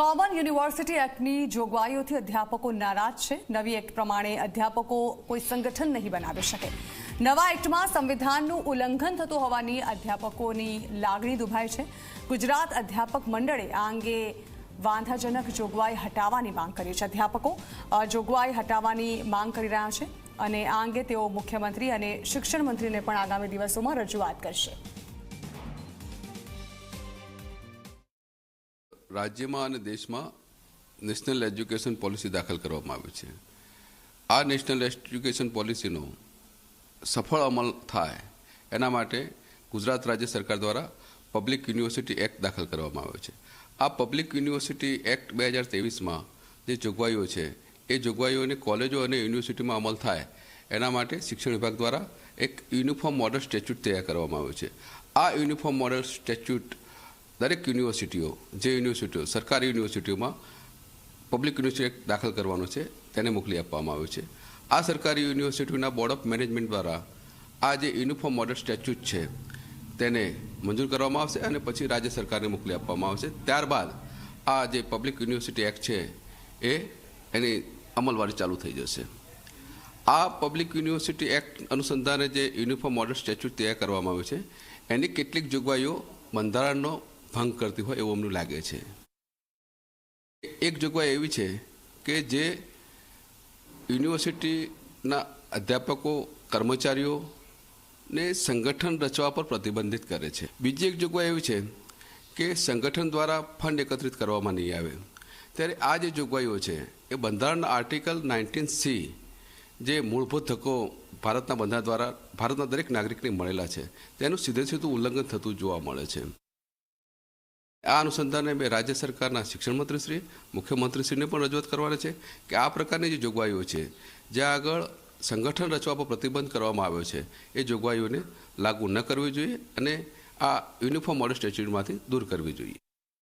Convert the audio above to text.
Common university એક્ટની જોગવાઈઓથી અધ્યાપકો નારાજ છે. નવી એક્ટ પ્રમાણે અધ્યાપકો કોઈ સંગઠન નહીં બનાવી શકે. નવા એક્ટમાં સંવિધાનનું ઉલ્લંઘન થતું હોવાની અધ્યાપકોની લાગણી દુભાઈ છે. ગુજરાત અધ્યાપક મંડળે આ અંગે વાંધાજનક જોગવાઈ હટાવવાની માંગ કરી છે. અધ્યાપકો જોગવાઈ હટાવવાની માંગ કરી રહ્યા છે અને આ અંગે તેઓ મુખ્યમંત્રી અને શિક્ષણ મંત્રીને પણ આગામી દિવસોમાં રજૂઆત કરશે. રાજ્યમાં અને દેશમાં નેશનલ એજ્યુકેશન પોલિસી દાખલ કરવામાં આવી છે. આ નેશનલ એજ્યુકેશન પોલિસીનો સફળ અમલ થાય એના માટે ગુજરાત રાજ્ય સરકાર દ્વારા પબ્લિક યુનિવર્સિટી એક્ટ દાખલ કરવામાં આવ્યો છે. આ પબ્લિક યુનિવર્સિટી એક્ટ બે હજાર ત્રેવીસમાં જે જોગવાઈઓ છે, એ જોગવાઈઓને કોલેજો અને યુનિવર્સિટીમાં અમલ થાય એના માટે શિક્ષણ વિભાગ દ્વારા એક યુનિફોર્મ મોડલ સ્ટેચ્યુટ તૈયાર કરવામાં આવ્યો છે. આ યુનિફોર્મ મોડલ સ્ટેચ્યુટ દરેક યુનિવર્સિટીઓ, જે યુનિવર્સિટીઓ, સરકારી યુનિવર્સિટીઓમાં પબ્લિક યુનિવર્સિટી એક્ટ દાખલ કરવાનો છે, તેને મોકલી આપવામાં આવ્યો છે. આ સરકારી યુનિવર્સિટીઓના બોર્ડ ઓફ મેનેજમેન્ટ દ્વારા આ જે યુનિફોર્મ મોડલ સ્ટેચ્યુટ છે, તેને મંજૂર કરવામાં આવશે અને પછી રાજ્ય સરકારને મોકલી આપવામાં આવશે. ત્યારબાદ આ જે પબ્લિક યુનિવર્સિટી એક્ટ છે, એ એની અમલવારી ચાલુ થઈ જશે. આ પબ્લિક યુનિવર્સિટી એક્ટ અનુસંધાને જે યુનિફોર્મ મોડલ સ્ટેચ્યુટ તૈયાર કરવામાં આવ્યું છે, એની કેટલીક જોગવાઈઓ બંધારણનો ભંગ કરતી હોય એવું અમને લાગે છે. એક જોગવાઈ એવી છે કે જે યુનિવર્સિટીના અધ્યાપકો કર્મચારીઓને સંગઠન રચવા પર પ્રતિબંધિત કરે છે. બીજી એક જોગવાઈ એવી છે કે સંગઠન દ્વારા ફંડ એકત્રિત કરવામાં નહીં આવે. ત્યારે આ જે જોગવાઈઓ છે, એ બંધારણના આર્ટિકલ નાઇન્ટીન સી જે મૂળભૂત હકો ભારતના બંધારણ દ્વારા, ભારતના દરેક નાગરિકને મળેલા છે. તેનું સીધે સીધું ઉલ્લંઘન થતું જોવા મળે છે. આ અનુસંધાને મેં રાજ્ય સરકારના શિક્ષણ મંત્રીશ્રી, મુખ્યમંત્રીશ્રીને પણ રજૂઆત કરવાની છે કે આ પ્રકારની જે જોગવાઈઓ છે, જ્યાં આગળ સંગઠન રચવા પર પ્રતિબંધ કરવામાં આવ્યો છે, એ જોગવાઈઓને લાગુ ન કરવી જોઈએ અને આ યુનિફોર્મ મોડલ સ્ટેચ્યુટમાંથી દૂર કરવી જોઈએ.